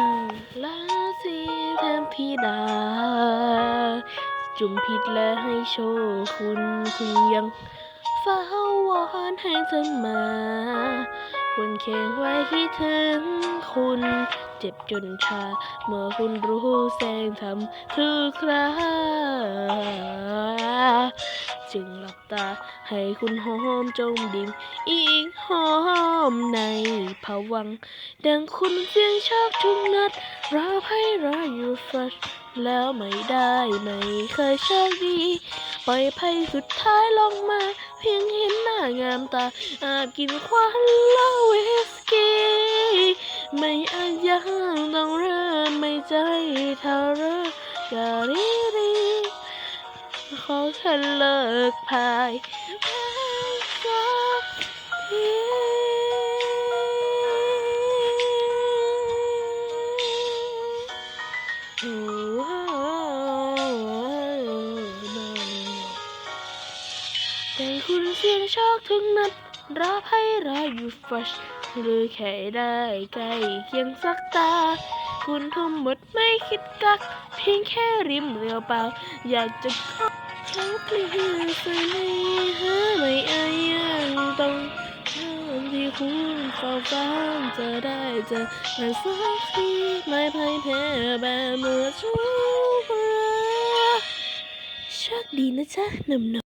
นั่งลาสีแทมพิดา จุ่มผิดและให้โชคคุณคุณยังเฝ้าวอนให้เธอมาควรเคียงไว้คิดถึงคุณ เจ็บจนชา เมื่อคุณรู้แสงทำทุกคราจึงหลับตาให้คุณหอมจมดิ่งอีกหอมใน ผวัง ดังคุณเสียงชอบทุกนัดรอให้รออยู่ฟัดแล้วไม่ได้ไม่เคยโชคดี ปล่อยภัยสุดท้ายลงมา เพียงเห็นหน้างามตา อาจกินควันเล้าวิสกี้ ไม่อาจยังต้องเริ่มไม่ใจเท่าเริ่มการีรีขอแค่เลิกพาย แต่คุณเสียงชอกทุกนัดรับให้รออยู่ฟัชหรือแค่ได้ใกล้เคียงสักตา คุณทั้งหมดไม่คิดกัก เพียงแค่ริมเรียวเปล่าอยากจะขอเขาเปลี่ยนไปไม่หาไม่ เฝ้าฟังจะได้เจอมันสักทีไม่พ่ายแพ้แบบเมื่อทุกเมื่อโชคดีนะจ๊ะหนุ่มๆ